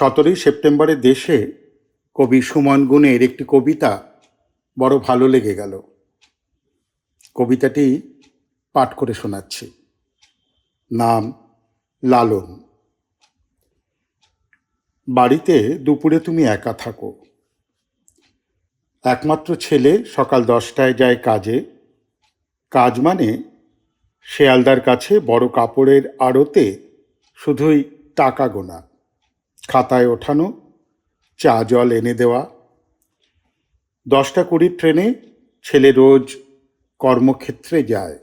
সতেরোই সেপ্টেম্বরে দেশে কবি সুমন গুণের একটি কবিতা বড় ভালো লেগে গেল। কবিতাটি পাঠ করে শোনাচ্ছি। নাম, লালন। বাড়িতে দুপুরে তুমি একা থাকো। একমাত্র ছেলে সকাল দশটায় যায় কাজে। কাজ মানে শেয়ালদার কাছে বড় কাপড়ের আড়তে শুধুই টাকা গোনা। খাতায় ওঠানো, চা, জল এনে দেওয়া। দশটা কুড়ির ট্রেনে ছেলে রোজ কর্মক্ষেত্রে যায়।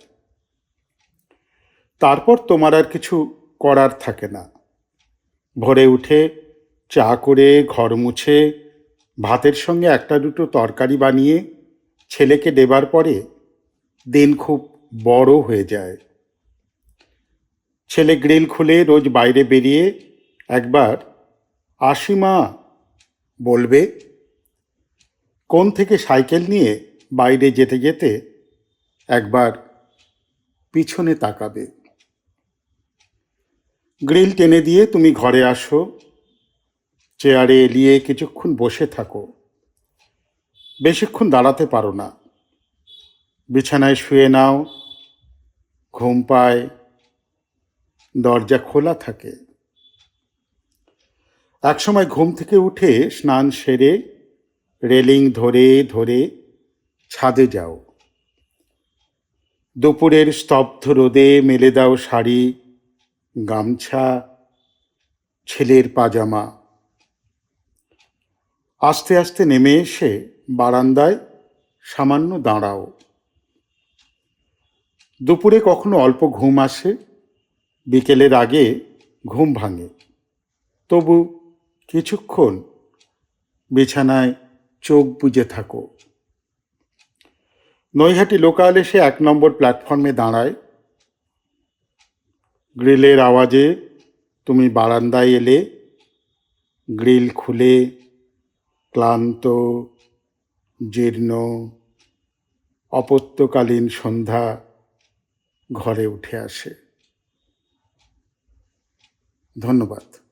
তারপর তোমার আর কিছু করার থাকে না। ভোরে উঠে চা করে, ঘর মুছে, ভাতের সঙ্গে একটা দুটো তরকারি বানিয়ে ছেলেকে দেবার পরে দিন খুব বড় হয়ে যায়। ছেলে গ্রিল খুলে রোজ বাইরে বেরিয়ে একবার আসি মা বলবে, কোন থেকে সাইকেল নিয়ে বাইরে যেতে যেতে একবার পিছনে তাকাবে? গ্রিল টেনে দিয়ে তুমি ঘরে আসো, চেয়ারে এলিয়ে কিছুক্ষণ বসে থাকো। বেশিক্ষণ দাঁড়াতে পারো না। বিছানায় শুয়ে নাও, ঘুম পায়, দরজা খোলা থাকে। একসময় ঘুম থেকে উঠে স্নান সেরে, রেলিং ধরে ধরে ছাদে যাও। দুপুরের স্তব্ধ রোদে মেলে দাও শাড়ি, গামছা, ছেলের পাজামা। আস্তে আস্তে নেমে এসে বারান্দায় সামান্য দাঁড়াও। দুপুরে কখনো অল্প ঘুম আসে, বিকেলের আগে ঘুম ভাঙে। তবু কিছুক্ষণ বিছানায় চোখ বুজে থাকো। নৈহাটি লোকাল এসে এক নম্বর প্ল্যাটফর্মে দাঁড়ায়। গ্রিলের আওয়াজে তুমি বারান্দায় এলে, গ্রিল খুলে, ক্লান্ত, জীর্ণ, অপত্যকালীন সন্ধ্যা ঘরে উঠে আসে। ধন্যবাদ।